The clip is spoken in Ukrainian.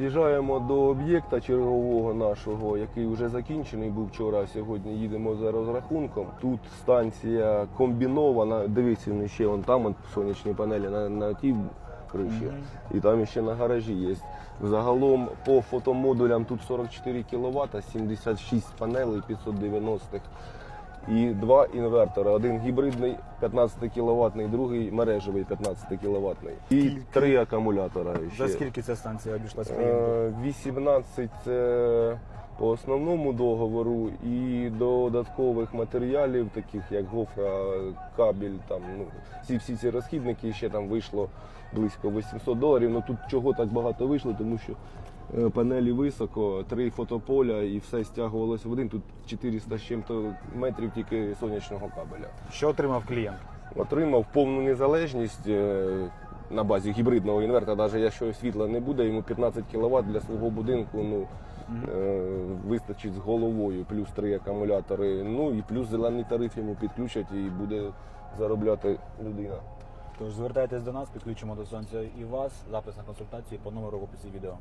З'їжджаємо до об'єкта чергового нашого, який вже закінчений був вчора. а Сьогодні їдемо за розрахунком. Тут станція комбінована. Дивіться, ще вон там от сонячні панелі на, на тій криші, і там ще на гаражі є. Загалом по фотомодулям тут 44 кВт, 76 панелей 590-х. І два інвертори. Один гібридний 15 кВт, другий мережевий 15 кВт. І три акумулятора. Ще. За скільки ця станція обійшлась клієнту? Е, 18 це по основному договору і додаткових матеріалів, таких як гофра, кабель, там ну всі всі ці розхідники ще там вийшло близько 800 доларів. Ну тут чого так багато вийшло, тому що панелі високо, три фотополя і все стягувалося в один. Тут 400 з чим-то метрів тільки сонячного кабеля. Що отримав клієнт? Отримав повну незалежність е, на базі гібридного інвертора, навіть якщо світла не буде, йому 15 кВт для свого будинку ну, е, вистачить з головою, плюс три акумулятори. Ну і плюс зелений тариф йому підключать і буде заробляти людина. Тож звертайтесь до нас, підключимо до сонця і вас. Запис на консультації по номеру в описі відео.